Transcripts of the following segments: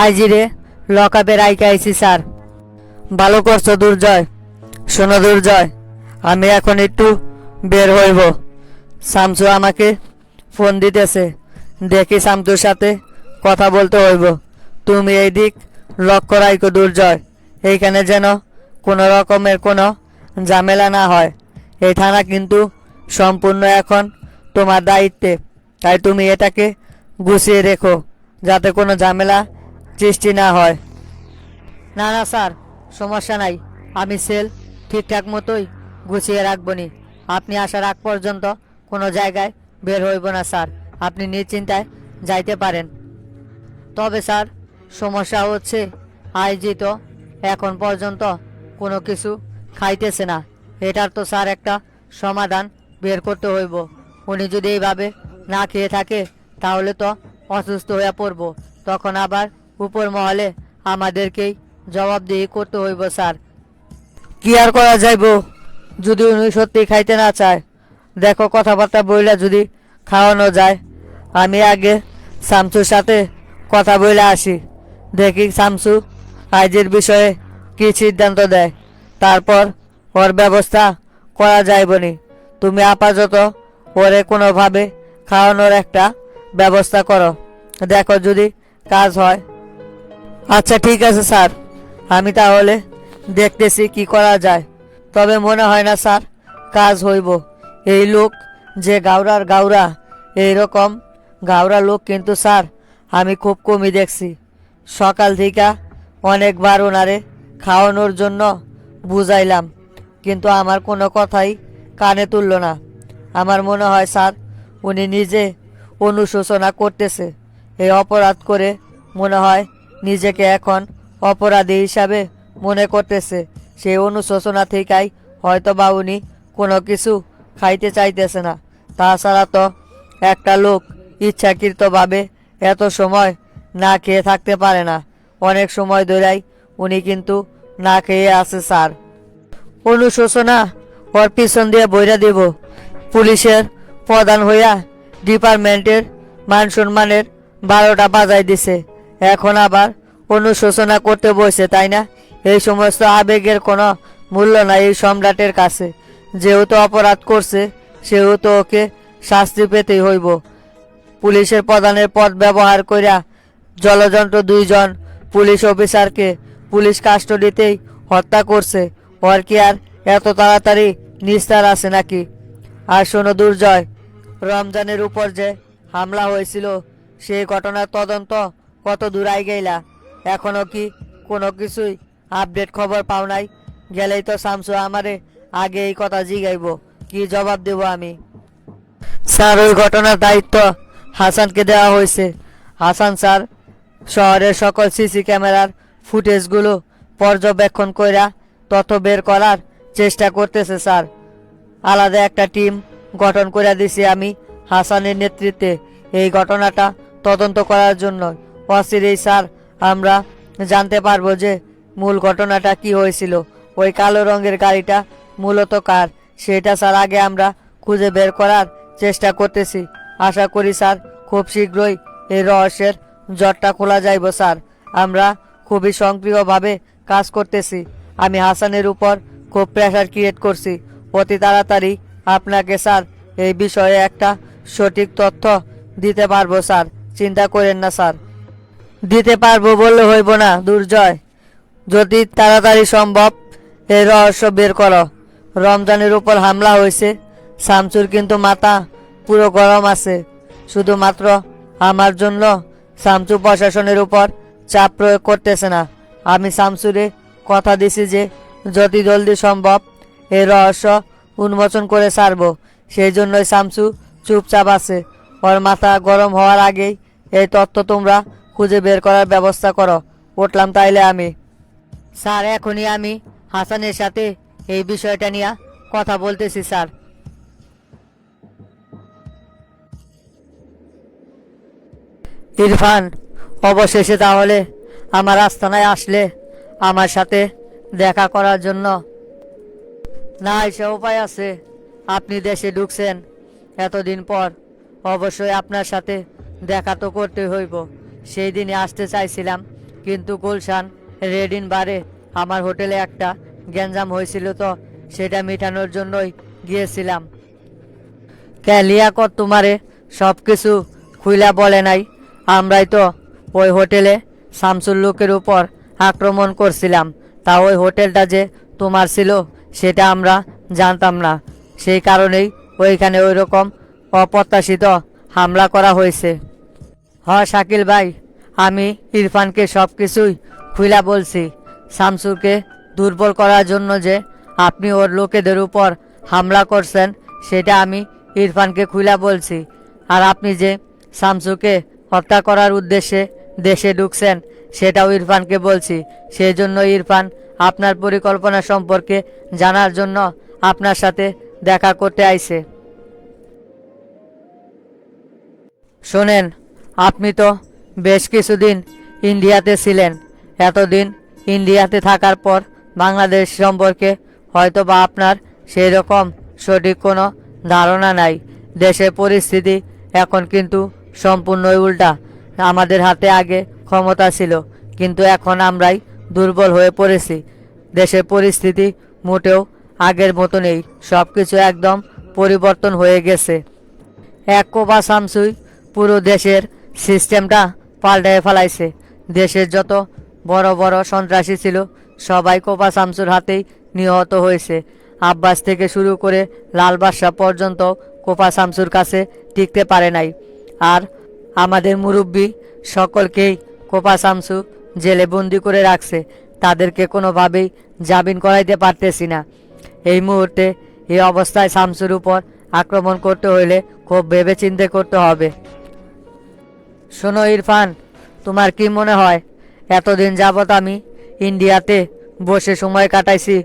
আইজিরে লকআপে রাইকে আইছি, স্যার। ভালো করছ, দুর্জয়। শোনো, দুর্জয়, আমি এখন একটু বের হইব। শামসু আমাকে ফোন দিতেছে। দেখি শামসুর সাথে কথা বলতে হইব। তুমি এই দিক লক্ষ্য রাখো দুর্জয়। এইখানে যেন কোনো রকমের কোনো ঝামেলা না হয়। এই থানা কিন্তু সম্পূর্ণ এখন তোমার দায়িত্বে। তাই তুমি এটাকে গুছিয়ে রেখো, যাতে কোনো ঝামেলা সৃষ্টি না হয়। না না, স্যার, সমস্যা নাই। আমি সেল ঠিকঠাক মতোই গুছিয়ে রাখব নি আপনি আসার আগ পর্যন্ত কোনো জায়গায় বের হইব না, স্যার। আপনি নিশ্চিন্তায় যাইতে পারেন। তবে, স্যার, সমস্যা হচ্ছে আইজি তো এখন পর্যন্ত কোনো কিছু খাইতেছে না। এটার তো, স্যার, একটা সমাধান বের করতে হইব। উনি যদি এইভাবে না খেয়ে থাকে, তাহলে তো অসুস্থ হয়ে পড়ব। তখন আবার উপর মহলে আমাদেরকেই জবাবদিহি করতে হইব, স্যার। কি আর করা যাইব? যদি উনি সত্যি খাইতে না চায়, দেখো কথাবার্তা বইলা যদি খাওয়ানো যায়, আমি আগে শামসুর সাথে কথা বলে আসি। দেখি শামসু আইজের বিষয়ে কি সিদ্ধান্ত দেয়। তারপর ওর ব্যবস্থা করা যাইবনি। তুমি আপাতত ওরে কোনোভাবে খাওয়ানোর একটা ব্যবস্থা করো। দেখো যদি কাজ হয় আচ্ছা ঠিক আছে, স্যার। আমি তাহলে দেখতেছি কি করা যায়। তবে মনে হয় না, স্যার, কাজ হইব। এই লোক যে গাওরার গাওরা, এইরকম গাওরা লোক কিন্তু, স্যার, আমি খুব কমই দেখছি। সকাল থেকে অনেকবার ওনারে খাওয়ানোর জন্য বুঝাইলাম, কিন্তু আমার কোনো কথাই কানে তুলল না। আমার মনে হয়, স্যার, উনি নিজে অনুশোচনা করতেছে। এই অপরাধ করে মনে হয় নিজেকে এখন অপরাধী হিসাবে মনে করতেছে। সেই অনুশোচনা থেকেই হয়তো বা উনি কোনো কিছু খাইতে চাইতেছে না। তাছাড়া তো একটা লোক ইচ্ছাকৃতভাবে এত সময় না খেয়ে থাকতে পারে না। অনেক সময় ধরেই উনি কিন্তু না খেয়ে আছে, স্যার। অনুশোচনা ওর পিছন দিয়ে বইরা দেব। পুলিশের প্রধান হইয়া ডিপার্টমেন্টের মান সম্মানের বারোটা বাজাই দিছে। এখন আবার অনুশোচনা করতে বসে তাই না? এই সমস্ত আবেগের কোনো মূল্য নাই এই সম্রাটের কাছে। যেহেতু অপরাধ করছে, সেহেতু ওকে শাস্তি পেতেই হইব। পুলিশের প্রধানের পদ ব্যবহার কইরা জলযন্ত্র দুইজন পুলিশ অফিসারকে পুলিশ কাস্টডিতেই হত্যা করছে, ওর কি আর এত তাড়াতাড়ি নিস্তার আছে নাকি? আর শোনো দুর্জয়, রমজানের উপর যে হামলা হয়েছিল, সেই ঘটনার তদন্ত কত দূর আই গেলা এখনও কি কোনো কিছুই আপডেট খবর পাও নাই? গেলেই তো শামসু আমারে আগে এই কথা জিগাইব। কি জবাব দেব আমি? স্যার, ওই ঘটনার দায়িত্ব হাসানকে দেওয়া হয়েছে। হাসান স্যার, শহরের সকল সিসি ক্যামেরার ফুটেজগুলো পর্যবেক্ষণ কইরা তথ্য বের করার চেষ্টা করতেছে স্যার। আলাদা একটা টিম গঠন করে দিছি আমি হাসানের নেতৃত্বে। এই ঘটনাটা তদন্ত করার জন্য অচিরেই স্যার, আমরা জানতে পারব যে মূল ঘটনাটা কি হয়েছিল। ওই কালো রঙের গাড়িটা মূলত কার? সেটা স্যার আগে আমরা খুঁজে বের করার চেষ্টা করতেছি। আশা করি স্যার, খুব শীঘ্রই এই রহস্যের জটটা খোলা যাইব স্যার। আমরা খুবই সক্রিয়ভাবে কাজ করতেছি। আমি হাসানের উপর খুব প্রেশার ক্রিয়েট করছি। অতি তাড়াতাড়ি আপনাকে স্যার এই বিষয়ে একটা সঠিক তথ্য দিতে পারব স্যার। চিন্তা করেন না স্যার। দিতে পারব বললে হইব না, দুর্জয়। যদি তাড়াতাড়ি সম্ভব, এই রহস্য বের করো। রমজানের উপর হামলা হয়েছে। শামসুর কিন্তু মাথা পুরো গরম আছে। শুধুমাত্র আমার জন্য শামসু প্রশাসনের উপর চাপ প্রয়োগ করতেছে না। আমি শামসুরে কথা দিছি যে যত জলদি সম্ভব, এই রহস্য উন্মোচন করে ছাড়বো। সেই জন্যই শামসু চুপচাপ আছে। ওর মাথা গরম হওয়ার আগেই এই তথ্য তোমরা খুঁজে বের করার ব্যবস্থা করো। উঠলাম তাইলে আমি। স্যার, এখনই আমি হাসানের সাথে এই বিষয়টা নিয়ে কথা বলতেছি, স্যার। ইরফান, অবশেষে তাহলে আমার আস্তানায় আসলে আমার সাথে দেখা করার জন্য। না এসে উপায় আছে। আপনি দেশে ঢুকছেন এতদিন পর। অবশ্যই আপনার সাথে দেখা তো করতে হইব। সেই দিনে আসতে চাইছিলাম, কিন্তু গুলশান, রেডিন বারে আমার হোটেলে একটা গ্যাঞ্জাম হয়েছিল তো সেটা মেটানোর জন্যই গিয়েছিলাম। ক্যালিয়াকত তোমারে সব কিছু খুইলা বলে নাই, আমরাই তো ওই হোটেলে শামসুর লোকের উপর আক্রমণ করছিলাম, তা ওই হোটেলটা যে তোমার ছিল সেটা আমরা জানতাম না। সেই কারণেই ওইখানে ওই রকম অপ্রত্যাশিত হামলা করা হয়েছে। হ, শাকিল ভাই, আমি ইরফানকে সব কিছুই খুইলা বলছি। শামসুরকে দুর্বল করার জন্য যে আপনি ওর লোকেদের উপর হামলা করছেন, সেটা আমি ইরফানকে খুইলা বলছি। আর আপনি যে শামসুকে হত্যা করার উদ্দেশ্যে দেশে ঢুকছেন, সেটাও ইরফানকে বলছি। সেই জন্য ইরফান, আপনার পরিকল্পনা সম্পর্কে জানার জন্য আপনার সাথে দেখা করতে আইছে। শোনেন আপনি তো বেশ কিছুদিন ইন্ডিয়াতে ছিলেন। এতদিন ইন্ডিয়াতে থাকার পর বাংলাদেশ সম্পর্কে হয়তো বা আপনার সেই রকম সঠিক কোনো ধারণা নাই। দেশের পরিস্থিতি এখন কিন্তু সম্পূর্ণই উল্টা। আমাদের হাতে আগে ক্ষমতা ছিল, কিন্তু এখন আমরাই দুর্বল হয়ে পড়েছি। দেশের পরিস্থিতি মোটেও আগের মতো নেই সব কিছু একদম পরিবর্তন হয়ে গেছে। এক কোপা সামসুই পুরো দেশের সিস্টেমটা পাল্টায় ফেলাইছে। দেশের যত বড় বড় সন্ত্রাসী ছিল, সবাই কোপা শামসুর হাতেই নিহত হয়েছে। আব্বাস থেকে শুরু করে লাল বাদশাহ পর্যন্ত কোপা শামসুর কাছে টিকতে পারে নাই। আর আমাদের মুরব্বী সকলকেই কোপা শামসু জেলে বন্দি করে রাখছে। তাদেরকে কোনোভাবেই জামিন করাইতে পারতেছি না। এই মুহূর্তে এই অবস্থায় শামসুর উপর আক্রমণ করতে হইলে খুব ভেবে চিন্তে করতে হবে। শোনো ইরফান, তোমার কি মনে হয়? এতদিন যাবৎ আমি ইন্ডিয়াতে বসে সময় কাটাইছি।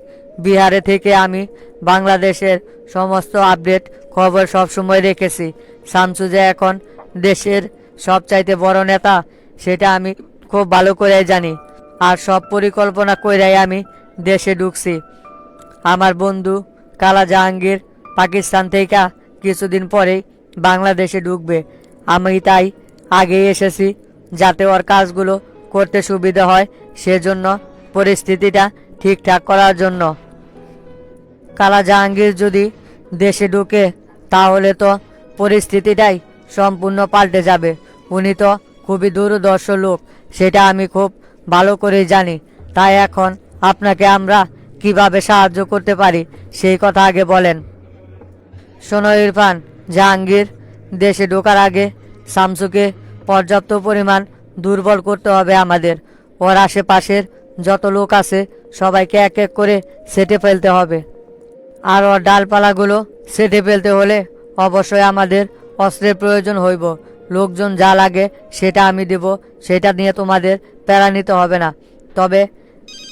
বিহারে থেকে আমি বাংলাদেশের সমস্ত আপডেট খবর সব সময় রেখেছি শামসু যে এখন দেশের সবচাইতে বড় নেতা, সেটা আমি খুব ভালো করে জানি। আর সব পরিকল্পনা কইরাই আমি দেশে ঢুকছি। আমার বন্ধু কালা জাহাঙ্গীর পাকিস্তান থেকে কিছুদিন পরেই বাংলাদেশে ঢুকবে। আমি তাই আগেই এসেছি যাতে ওর কাজগুলো করতে সুবিধা হয় সেজন্য পরিস্থিতিটা ঠিকঠাক করার জন্য। কালা জাহাঙ্গীর যদি দেশে ঢুকে, তাহলে তো পরিস্থিতিটাই সম্পূর্ণ পাল্টে যাবে। উনি তো খুবই দূরদর্শ লোক, সেটা আমি খুব ভালো করেই জানি। তাই এখন আপনাকে আমরা কীভাবে সাহায্য করতে পারি, সেই কথা আগে বলেন। শোনো ইরফান, জাহাঙ্গীর দেশে ঢোকার আগে শামসুকে পর্যাপ্ত পরিমাণ দুর্বল করতে হবে আমাদের। ওর আশেপাশের যত লোক আছে, সবাইকে এক এক করে সেটে ফেলতে হবে। আর ওর ডালপালাগুলো সেটে ফেলতে হলে অবশ্যই আমাদের অস্ত্রের প্রয়োজন হইব। লোকজন যা লাগে সেটা আমি দেব, সেটা নিয়ে তোমাদের প্যারা নিতে হবে না। তবে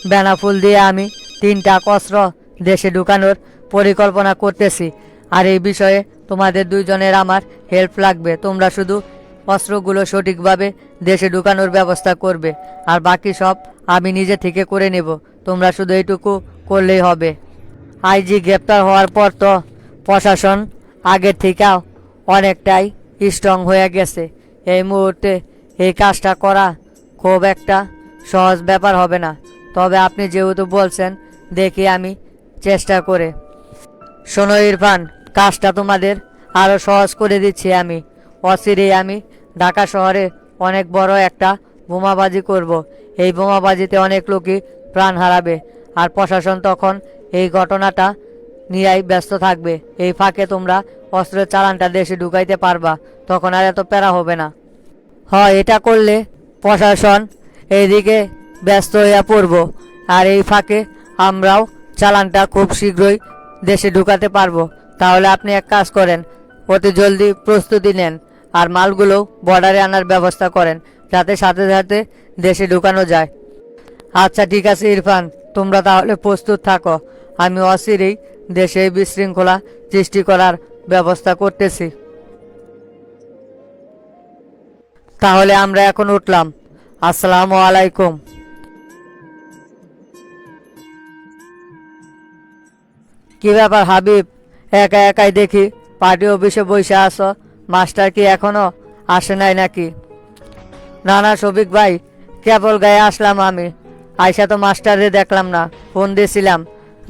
বেনাফুল দিয়ে আমি তিনটা অস্ত্র দেশে ঢুকানোর পরিকল্পনা করতেছি। আর এই বিষয়ে তোমাদের দুইজনের আমার হেল্প লাগবে। তোমরা শুধু অস্ত্রগুলো সঠিকভাবে দেশে ঢুকানোর ব্যবস্থা করবে। আর বাকি সব আমি নিজে থেকে করে নেব। তোমরা শুধু এইটুকু করলেই হবে। আইজি গ্রেপ্তার হওয়ার পর তো প্রশাসন আগের থেকেও অনেকটাই স্ট্রং হয়ে গেছে। এই মুহূর্তে এই কাজটা করা খুব একটা সহজ ব্যাপার হবে না। তবে আপনি যেহেতু বলছেন, দেখি আমি চেষ্টা করে। শোনো ইরফান কাজটা তোমাদের আরও সহজ করে দিচ্ছি আমি। অচিরেই আমি ঢাকা শহরে অনেক বড় একটা বোমাবাজি করব। এই বোমাবাজিতে অনেক লোকই প্রাণ হারাবে আর প্রশাসন তখন এই ঘটনাটা নিয়েই ব্যস্ত থাকবে। এই ফাঁকে তোমরা অস্ত্রের চালানটা দেশে ঢুকাইতে পারবা, তখন আর এত প্যারা হবে না। হয় এটা করলে প্রশাসন এইদিকে ব্যস্ত হইয়া পড়ব আর এই ফাঁকে আমরাও চালানটা খুব শীঘ্রই দেশে ঢুকাতে পারব। তাহলে আপনি এক কাজ করেন, অতি জলদি প্রস্তুতি নেন আর মালগুলো বর্ডারে আনার ব্যবস্থা করেন, যাতে সাথে সাথে দেশে ঢুকানো যায়। আচ্ছা ঠিক আছে ইরফান, তোমরা তাহলে প্রস্তুত থাকো। আমি অচিরেই দেশে বিশৃঙ্খলা সৃষ্টি করার ব্যবস্থা করতেছি। তাহলে আমরা এখন উঠলাম। আসসালামু আলাইকুম। কি ব্যাপার হাবিব? একা একাই দেখি, পার্টি অফিসে বসে আসো মাস্টার কি এখনও আসে নাই নাকি? না না শফিক ভাই, কেবল গায়ে আসলাম আমি। আয়সা তো মাস্টারে দেখলাম না, ফোন দিয়েছিলাম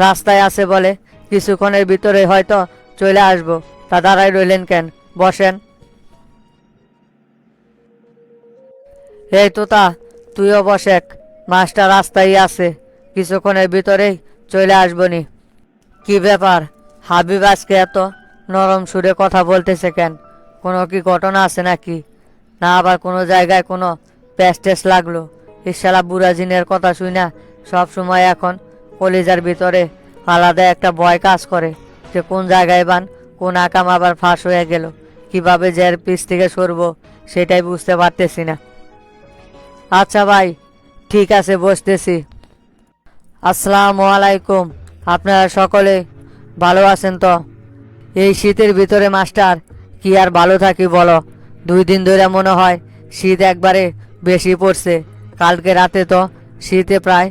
রাস্তায় আছে বলে, কিছুক্ষণের ভিতরে হয়তো চলে আসব। তা দাঁড়াই রইলেন কেন? বসেন। এই তো তা, তুইও বসেক মাস্টার রাস্তায় আছে, কিছুক্ষণের ভিতরেই চলে আসবনি। কি ব্যাপার? হাবিব আজকে এত নরম সুরে কথা বলতেছে কেন? কোনো কি ঘটনা আছে নাকি? না আবার কোনো জায়গায় কোনো প্যাস্টেস লাগল? ইশালা বুড়াজিনের কথা শুই না সব সময় এখন কলিজার ভিতরে আলাদা একটা ভয় কাজ করে যে কোন জায়গায় বান, কোন আকাম আবার ফাঁস হয়ে গেল। কীভাবে জের পিস থেকে সরবো সেটাই বুঝতে পারতেছি না। আচ্ছা ভাই, ঠিক আছে, বসতেছি। আসসালামু আলাইকুম। আপনারা সকলে ভালো আছেন তো? এই শীতের ভিতরে, মাস্টার, কি আর ভালো থাকি বলো? দুই দিন ধরে মনে হয় শীত একবারে বেশি পড়ছে। কালকে রাতে তো শীতে প্রায়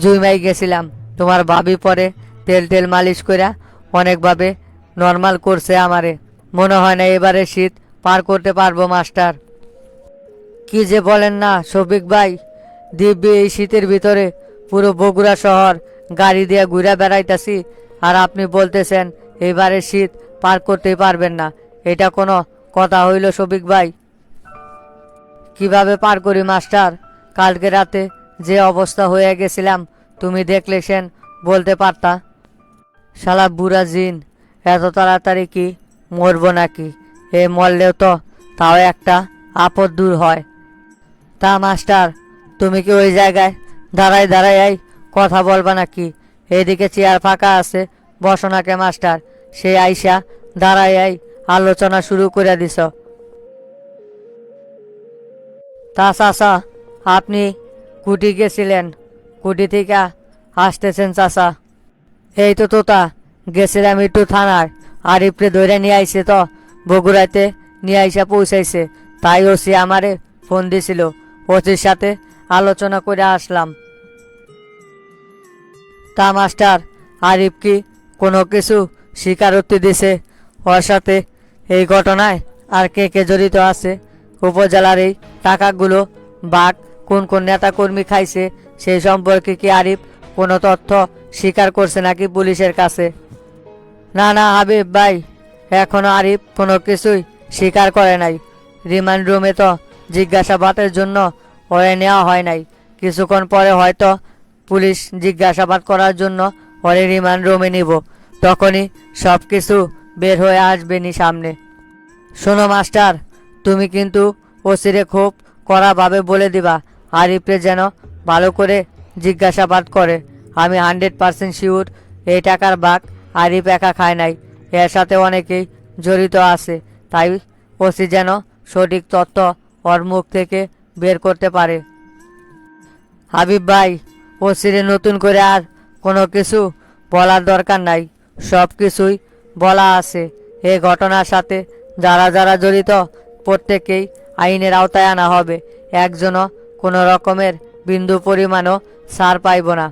জুইমাই গেছিলাম। তোমার ভাবি পরে তেল তেল মালিশ করে অনেকভাবে নর্মাল করছে আমারে। মনে হয় না এবারে শীত পার করতে পারব, মাস্টার। কি যে বলেন না, শফিক ভাই, দিব্যি এই শীতের ভিতরে পুরো বগুড়া শহর গাড়ি দিয়ে ঘুরে বেড়াইতাছি। আর আপনি বলতেছেন, এবারে শীত পার করতে পারবেন না। এটা কোনো কথা হইল শফিক ভাই? কীভাবে পার করি, মাস্টার? কালকে রাতে যে অবস্থা হয়ে গেছিলাম, তুমি দেখলে সেন বলতে পারতা? শালা বুড়া জিন, এত তাড়াতাড়ি কি মরবো নাকি? এ মরলেও তো তাও একটা আপদ দূর হয়। তা, মাস্টার, তুমি কি ওই জায়গায় দাঁড়াই দাঁড়াই কথা বলবা নাকি? এদিকে চেয়ার ফাঁকা আছে, বসো নাকে মাস্টার। সে আইসা দাঁড়াই এই আলোচনা শুরু করে দিস। তা চাচা, আপনি কুটি গেছিলেন। কুটি থেকে আসতেছেন চাচা। এই তো তোতা, গেছিলাম একটু থানার। আরিফরে ধরে নিয়ে আইসে তো, বগুড়াতে নিয়ে আইসা পৌঁছাইছে। তাই ওসি আমারে ফোন দিছিল। ওসির সাথে আলোচনা করে আসলাম। তা মাস্টার আরিফ কি কোনো কিছু স্বীকারোক্তি দিছে? ওর সাথে এই ঘটনায় আর কে কে জড়িত আছে? উপজেলার এই টাকাগুলো বাঘ কোন কোন নেতাকর্মী খাইছে, সেই সম্পর্কে কি আরিফ কোনো তথ্য স্বীকার করছে নাকি পুলিশের কাছে? না না, হাবিব ভাই, এখনও আরিফ কোনো কিছুই স্বীকার করে নাই। রিমান্ড রুমে তো জিজ্ঞাসাবাদের জন্য ওরে নেওয়া হয় নাই। কিছুক্ষণ পরে হয়তো পুলিশ জিজ্ঞাসাবাদ করার জন্য ওরে রিমান্ড রুমে নিব। তখনই সব কিছু বের হয়ে আসবে নি সামনে। শোনো, মাস্টার, তুমি কিন্তু ওসিরে খুব কড়াভাবে বলে দিবা। আরিফকে যেন ভালো করে জিজ্ঞাসাবাদ করে। আমি হান্ড্রেড পার্সেন্ট শিওর এই টাকার বাঘ আরিফ একা খায় নাই। এর সাথে অনেকেই জড়িত আছে। তাই ওসি যেন সঠিক তথ্য ওর মুখ থেকে বের করতে পারে। হাবিব ভাই ওসিরে নতুন করে আর কোনো কিছু বলার দরকার নাই। সব কিছুই বলা আছে। এই ঘটনার সাথে যারা যারা জড়িত প্রত্যেকেই আইনের আওতায় আনা হবে। একজনও কোনো রকমের বিন্দু পরিমাণও ছাড় পাইব না।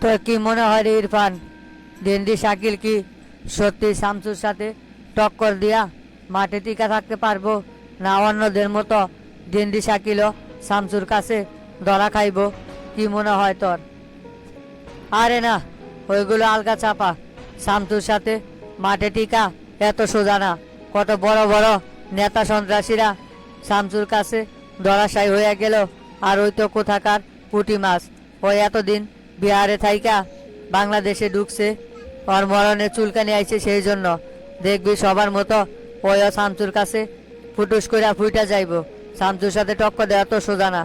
তো কি মনে হয় রে ইরফান, ডেন্ডি শাকিল কি সত্যি শামসুর সাথে টক্কর দিয়া মাঠে টিকা থাকতে পারব না অন্যদের মতো ডেন্ডি শাকিলও শামসুর কাছে ধরা খাইব, কি মনে হয় তোর? আরে না, ওইগুলো আলগা চাপা। শামসুর সাথে মাঠে টিকা এত সোজা না। কত বড় বড় নেতা সন্ত্রাসীরা শামসুর কাছে ধরাশায়ী হয়ে গেল, আর ওই তো কোথাকার পুটি মাছ। ওই এতদিন বিহারে থাইকা বাংলাদেশে ঢুকছে, ওর মরণে চুলকানি আইছে সেই জন্য। দেখবি সবার মতো ওইও শামসুর কাছে ফুটুস করে ফুইটা যাইব। শামসুর সাথে টক্কর দেওয়া তো সোজা না।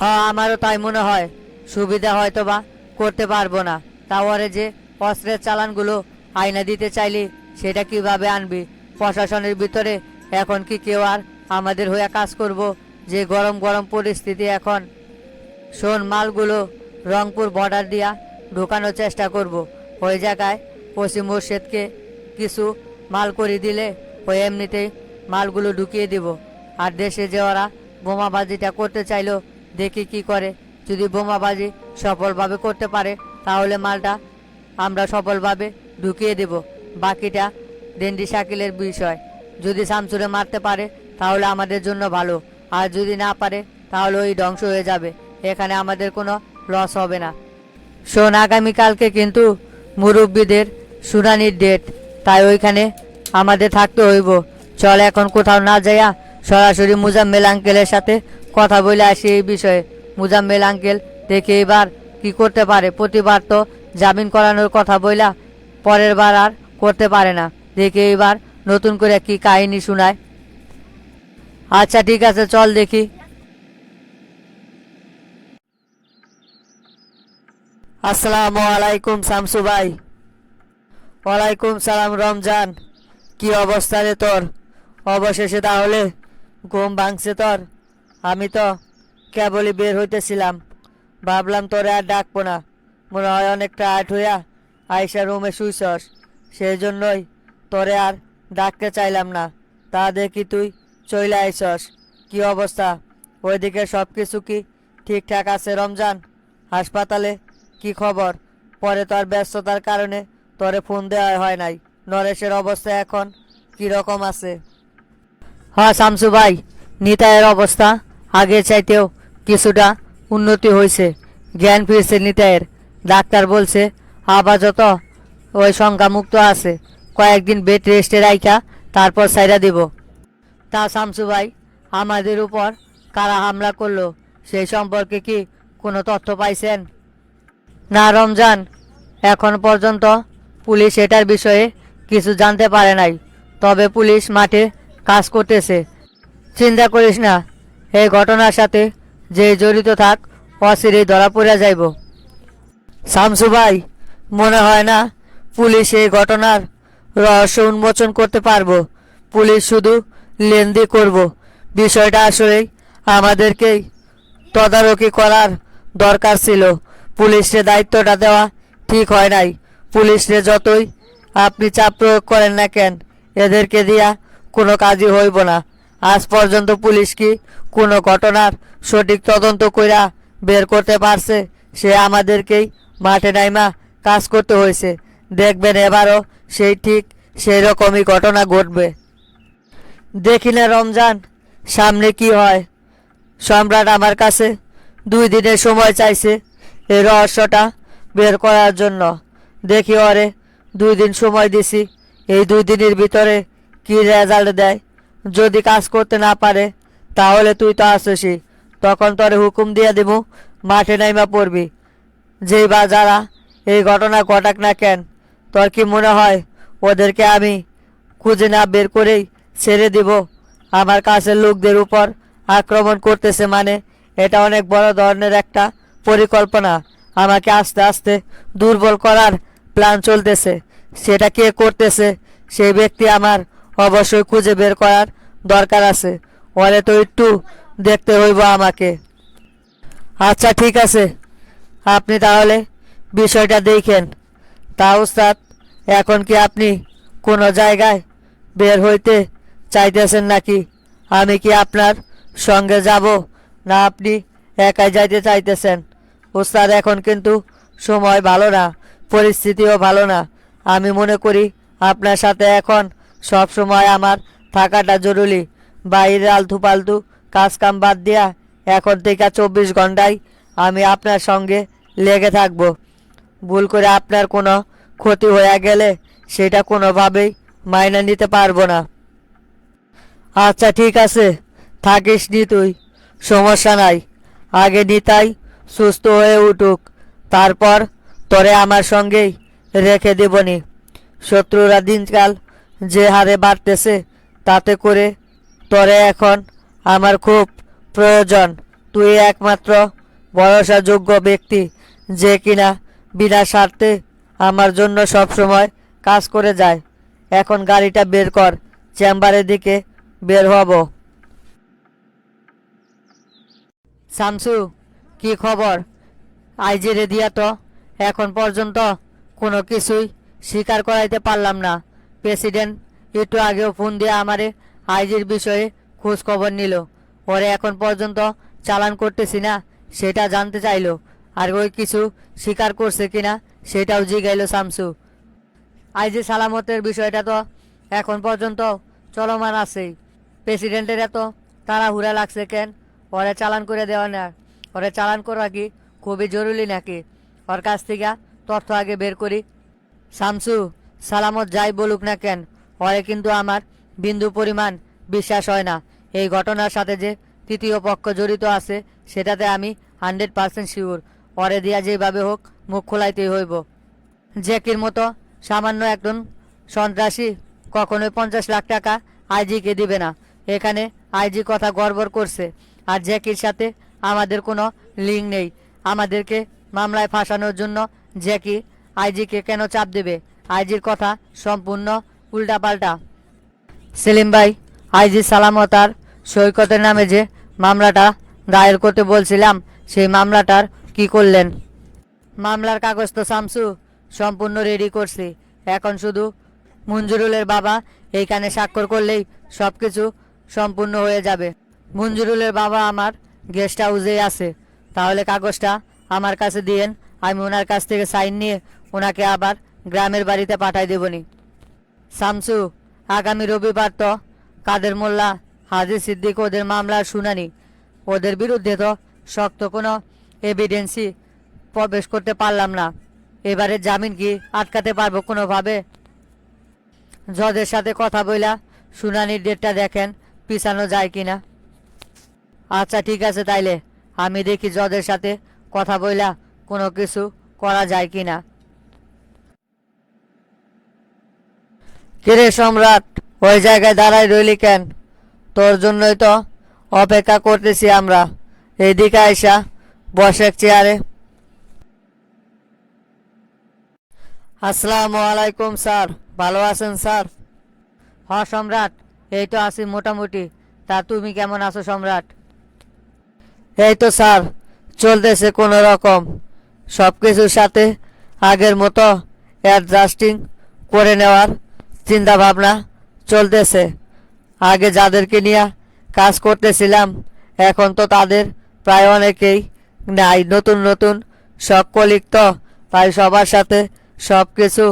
হ্যাঁ আমারও তাই মনে হয়। সুবিধা হয়তো বা করতে পারব না। তাওয়ারে যে অস্ত্রের চালানগুলো আয়না দিতে চাইলে সেটা কীভাবে আনবি? প্রশাসনের ভিতরে এখন কি কেউ আর আমাদের হয়ে কাজ করব? যে গরম গরম পরিস্থিতি এখন। শোন, মালগুলো রংপুর বর্ডার দিয়া ঢোকানোর চেষ্টা করব। ওই জায়গায় পশ্চিম মোর্শেদকে কিছু মাল করে দিলে ওই এমনিতেই মালগুলো ঢুকিয়ে দিব। আর দেশে যে ওরা বোমাবাজিটা করতে চাইলো, দেখি কি করে। যদি বোমাবাজি সফলভাবে করতে পারে, তাহলে মালটা আমরা সফলভাবে ঢুকিয়ে দেব। বাকিটা ডেন্ডি শাকিলের বিষয়। যদি শামসুরে মারতে পারে, তাহলে আমাদের জন্য ভালো। আর যদি না পারে, তাহলে ওই ধ্বংস হয়ে যাবে। এখানে আমাদের কোনো লস হবে না। শোন, আগামীকালকে কিন্তু মুরব্বীদের শুনানির ডেট তাই ওইখানে আমাদের থাকতে হইব। চল এখন কোথাও না যাইয়া সরাসরি মুজাম্মেল আঙ্কেলের সাথে কথা বলে আসি এই বিষয়ে। মুজাম্মেল আঙ্কেল, দেখে এবার কি করতে পারে। প্রতিবার তো জামিন করানোর কথা বইলা পরের বার আর করতে পারে না। দেখে এবার নতুন করে কি কাহিনী শোনায়। আচ্ছা ঠিক আছে, চল দেখি। আসসালামু আলাইকুম, শামসু ভাই। ওয়ালাইকুম সালাম, রমজান। কি অবস্থা রে তোর? অবশেষে তাহলে ঘুম ভাঙছে তোর। আমি তো কেবলই বের হইতেছিলাম। ভাবলাম তোরে আর ডাকবো না। মনে হয় অনেকটা আট হইয়া আয়সা রুমে শুইছস। সেই জন্যই তোরে আর ডাকতে চাইলাম না। তা দেখি তুই চলে আইসস কি অবস্থা? ওইদিকে সব কিছু কি ঠিকঠাক আছে রমজান? হাসপাতালে কি খবর? পরে তোর ব্যস্ততার কারণে তোরে ফোন দেওয়া হয় নাই। নরেশের অবস্থা এখন কি রকম আছে? হ্যাঁ শামসু ভাই, নিতাইয়ের অবস্থা আগের চাইতেও কিছুটা উন্নতি হয়েছে। জ্ঞান ফিরছে নিতাইয়ের। ডাক্তার বলছে, আপাতত ওই সংখ্যামুক্ত আছে। কয়েকদিন বেড রেস্টে রাইখা, তারপর সাইরা দিব। তা শামসু ভাই, আমাদের উপর কারা হামলা করল? সেই সম্পর্কে কি কোনো তথ্য পাইছেন? না, রমজান, এখন পর্যন্ত পুলিশ এটার বিষয়ে কিছু জানতে পারে নাই। তবে পুলিশ মাঠে কাজ করতেছে। চিন্তা করিস না, এই ঘটনার সাথে যে জড়িত থাক, অচিরেই ধরা পড়ে যাইব। শামসু ভাই, মনে হয় না পুলিশ এই ঘটনার রহস্য উন্মোচন করতে পারব? পুলিশ শুধু লেনদি করব। বিষয়টা আসলেই আমাদেরকেই তদারকি করার দরকার ছিল। পুলিশকে দায়িত্বটা দেওয়া ঠিক হয় নাই। পুলিশরে যতই আপনি চাপ প্রয়োগ করেন না কেন, এদেরকে দিয়া কোনো কাজই হইব না। আজ পর্যন্ত পুলিশ কি কোনো ঘটনার সঠিক তদন্ত কইরা বের করতে পারছে, সে আমাদেরকেই মাঠে নাইমা কাজ করতে হয়েছে দেখবেন এবারও সেই ঠিক সেই রকমই ঘটনা ঘটবে। দেখি না রমজান, সামনে কি হয়। সম্রাট আমার কাছে দুই দিনের সময় চাইছে এই রহস্যটা বের করার জন্য। দেখি ওরে, দুই দিন সময় দিছি, এই দুই দিনের ভিতরে কি রেজাল্ট দেয়? যদি কাজ করতে না পারে, তাহলে তুই তো আসছিস তখন তোরে হুকুম দিয়ে দেবো মাঠে নাইমা পড়বি। যেই বা যারা এই ঘটনা ঘটাক না কেন, তোর কি মনে হয় ওদেরকে আমি খুঁজে না বের করেই ছেড়ে দিব? আমার কাছের লোকদের উপর আক্রমণ করতেছে মানে এটা অনেক বড় ধরনের একটা পরিকল্পনা। আমাকে আস্তে আস্তে দুর্বল করার প্ল্যান চলতেছে। সেটা কে করতেছে? সেই ব্যক্তি আমার অবশ্যই খুঁজে বের করার দরকার আছে। ওরে তো একটু দেখতে হইব আমাকে। আচ্ছা ঠিক আছে। আপনি তাহলে বিষয়টা দেখেন। তা উস্তাদ, এখন কি আপনি কোনো জায়গায় বের হইতে চাইতেছেন নাকি? আমি কি আপনার সঙ্গে যাব না আপনি একাই যাইতে চাইতেছেন? উস্তাদ, এখন কিন্তু সময় ভালো না, পরিস্থিতিও ভালো না। আমি মনে করি আপনার সাথে এখন সব সময় আমার থাকাটা জরুরি। বাইরে আলতু পালতু কাজ কাম বাদ দিয়া এখন থেকে চব্বিশ ঘন্টায় আমি আপনার সঙ্গে লেগে থাকব। ভুল করে আপনার কোনো ক্ষতি হয়ে গেলে সেটা কোনোভাবেই মাইনে নিতে পারব না। আচ্ছা ঠিক আছে। থাকিস নি তুই, সমস্যা নাই। আগে নিতাই সুস্থ হয়ে উঠুক। তারপর তোরে আমার সঙ্গেই রেখে দেবনি শত্রুরা দিনকাল যে হারে বাড়তেছে, তাতে করে তরে এখন আমার খুব প্রয়োজন। তুই একমাত্র ভরসাযোগ্য ব্যক্তি যে কিনা বিনা স্বার্থে আমার জন্য সব সময় কাজ করে যায়। এখন গাড়িটা বের কর, চেম্বারের দিকে বের হব। শামসু, কি খবর? আইজিরে দিয়া তো, এখন পর্যন্ত কোনো কিছুই স্বীকার করাইতে পারলাম না। প্রেসিডেন্ট একটু আগেও ফোন দিয়ে আমারে আইজির বিষয়ে খোঁজ খবর নিল। ওরে এখন পর্যন্ত চালান করতেছি না, সেটা জানতে চাইলো। আর ওই কিছু স্বীকার করছে কিনা, সেটাও জিগাইলো শামসু আইজি সালামতের বিষয়টা তো এখন পর্যন্ত চলমান আছেই। প্রেসিডেন্টের এত তাড়াহুড়া লাগছে কেন? ওরে চালান করে দেওয়া না। ওরে চালান করা কি খুবই জরুরি নাকি? ওর কাছ থেকে তথ্য আগে বের করি। শামসু সালামত যাই বলুক না কেন ওরে কিন্তু আমার বিন্দু পরিমাণ বিশ্বাস হয় না। এই ঘটনার সাথে যে তৃতীয় পক্ষ জড়িত আছে, সেটাতে আমি হান্ড্রেড পার্সেন্ট শিওর ওরে দিয়া যেভাবে হোক, মুখ খোলাইতেই হইব। জ্যাকির মতো সামান্য একজন সন্ত্রাসী কখনোই পঞ্চাশ লাখ টাকা আইজিকে দিবে না। এখানে আইজি কথা গড়বড় করছে, আর জ্যাকির সাথে আমাদের কোনো লিঙ্ক নেই। আমাদেরকে মামলায় ফাঁসানোর জন্য জ্যাকি আইজিকে কেন চাপ দেবে? আইজির কথা সম্পূর্ণ উল্টাপাল্টা। সেলিম ভাই আইজি সালামতার সৈকতের নামে যে মামলাটা দায়ের করতে বলছিলাম, সেই মামলাটার কি করলেন? মামলার কাগজ তো শামসু, সম্পূর্ণ রেডি করছি। এখন শুধু মঞ্জুরুলের বাবা এইখানে স্বাক্ষর করলেই সব কিছু সম্পূর্ণ হয়ে যাবে। মঞ্জুরুলের বাবা আমার গেস্ট হাউসেই আছে। তাহলে কাগজটা আমার কাছে দিয়েন, আমি ওনার কাছ থেকে সাইন নিয়ে ওনাকে আবার গ্রামের বাড়িতে পাঠাই দেবনি। শামসু, আগামী রবিবার তো কাদের মোল্লা হাজির সিদ্দিক ওদের মামলার শুনানি। ওদের বিরুদ্ধে তো শক্ত কোনো এভিডেন্সি প্রবেশ করতে পারলাম না। এবারে জামিন কি আটকাতে পারব কোনোভাবে? জজের সাথে কথা বইলা শুনানির ডেটটা দেখেন, পিছানো যায় কি না আচ্ছা ঠিক আছে তাইলে। আমি দেখি জজের সাথে কথা বইলা কোনো কিছু করা যায় কিনা। কিরে সম্রাট? ওই জায়গায় দাঁড়াই রইলি কেন? তোর জন্যই তো অপেক্ষা করতেছি আমরা। এদিকে আইসা, বসে চেয়ারে। আসসালামু আলাইকুম, স্যার। ভালো আছেন, স্যার? হ সম্রাট। এই তো আছি মোটামুটি। তা তুমি কেমন আছো, সম্রাট? এই তো, স্যার। চলতেছে কোনো রকম। সব কিছুর সাথে আগের মতো অ্যাডজাস্টিং করে নেওয়ার চিন্তা ভাবনা চলতেছে। আগে যাদেরকে নিয়ে কাজ করতেছিলাম, এখন তো তাদের প্রায় অনেকেই নাই। নতুন নতুন সব কলিগ তো তাই সবার সাথে সব কিছু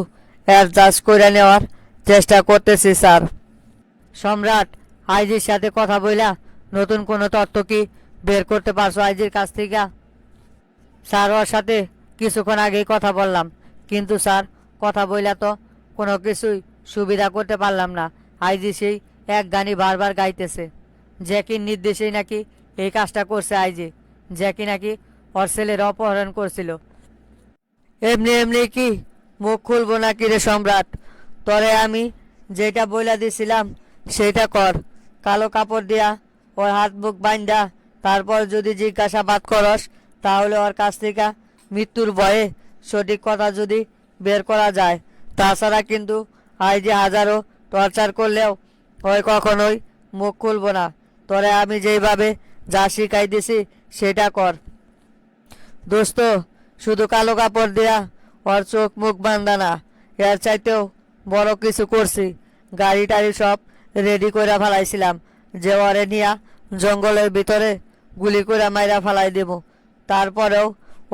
অ্যাডজাস্ট করে নেওয়ার চেষ্টা করতেছি, স্যার। সম্রাট, আইজির সাথে কথা বইলা নতুন কোনো তথ্য কি বের করতে পারছ আইজির কাছ থেকে? স্যার, ওর সাথে কিছুক্ষণ আগেই কথা বললাম, কিন্তু স্যার, কথা বইলা তো কোনো কিছুই সুবিধা করতে পারলাম না। আইজি সেই এক গানই বারবার গাইতেছে। জ্যাকির নির্দেশেই নাকি এই কাজটা করছে আইজি। জ্যাকি নাকি ওর ছেলের অপহরণ করছিল। এমনি এমনি কি মুখ খুলবো নাকি রে সম্রাট? তরে আমি যেটা বইলা দিছিলাম সেটা কর। কালো কাপড় দিয়া ওর হাত মুখ বাইন্দা, তারপর যদি জিজ্ঞাসাবাদ করস, তাহলে ওর কাছ থেকে মৃত্যুর ভয়ে সঠিক কথা যদি বের করা যায়। তাছাড়া কিন্তু আই যে হাজারো টর্চার করলেও ওই কখনোই মুখ খুলব না। তোরে আমি যেইভাবে যা শিখাই দিছি সেটা কর। দোস্ত, শুধু কালো কাপড় দেয়া ওর চোখ মুখ বান্ধা না, এর চাইতেও বড় কিছু করছি। গাড়ি টাড়ি সব রেডি করে ফেলাইছিলাম যে ওরে নিয়া জঙ্গলের ভিতরে গুলি করে মাইরা ফেলাই দেব। তারপরেও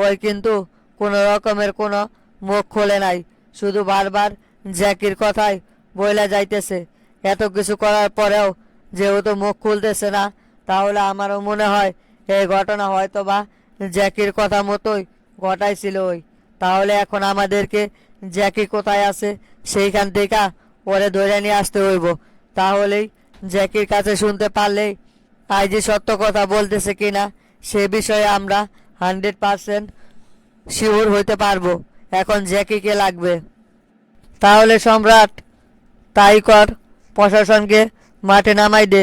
ওই কিন্তু কোনো রকমের কোনো মুখ খোলে নাই। শুধু বারবার জ্যাকির কথাই বইলা যাইতেছে। এত কিছু করার পরেও যেহেতু মুখ খুলতেছে না, তাহলে আমারও মনে হয় এই ঘটনা হয়তো বা জ্যাকির কথা মতোই ঘটাইছিল ওই। তাহলে এখন আমাদেরকে জ্যাকি কোথায় আছে, সেইখান থেকে ওরে ধরে নিয়ে আসতে হইব। তাহলেই জ্যাকির কাছে শুনতে পারলেই আইজি সত্য কথা বলতেছে কি না সে বিষয়ে আমরা হান্ড্রেড পারসেন্ট শিওর হইতে পারব। এখন জ্যাকিকে লাগবে। তাহলে সম্রাট, তাই কর, প্রশাসনকে মাঠে নামাই দে,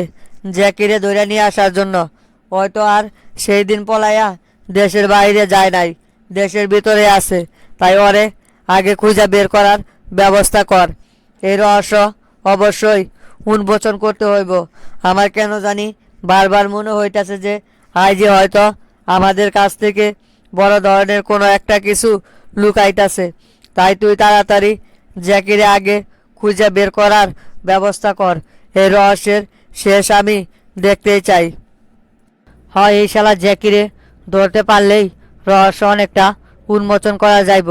জ্যাকিরে ধরে নিয়ে আসার জন্য। হয়তো আর সেই দিন পলাইয়া দেশের বাইরে যায় নাই, দেশের ভিতরে আছে। তাই ওরে আগে খুঁজা বের করার ব্যবস্থা কর। এই রহস্য অবশ্যই উন্মোচন করতে হইব। আমার কেন জানি বারবার মনে হইতাছে যে আইজি হয়তো আমাদের কাছ থেকে বড় ধরনের কোনো একটা কিছু লুকাইতাছে। তাই তুই তাড়াতাড়ি জ্যাকিরে আগে খুঁজে বের করার ব্যবস্থা কর। এই রহস্যের শেষ আমি দেখতেই চাই। হয় এই শালা জ্যাকিরে ধরতে পারলেই রহস্য অনেকটা উন্মোচন করা যাইব।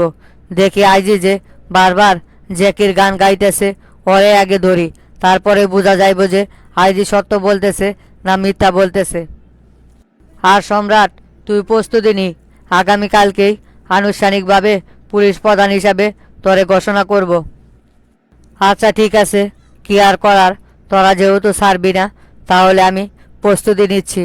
দেখি আইজি যে বারবার জ্যাকির গান গাইতেছে, ওরে আগে ধরি। তারপরে বোঝা যাইব যে আইজি সত্য বলতেছে না মিথ্যা বলতেছে। আর সম্রাট, তুই প্রস্তুতি নি। আগামীকালকেই আনুষ্ঠানিকভাবে পুলিশ প্রধান হিসাবে তোরে ঘোষণা করব। আচ্ছা ঠিক আছে। কি আর করার? তোরা যেহেতু ছাড়বি না, তাহলে আমি প্রস্তুতি নিচ্ছি।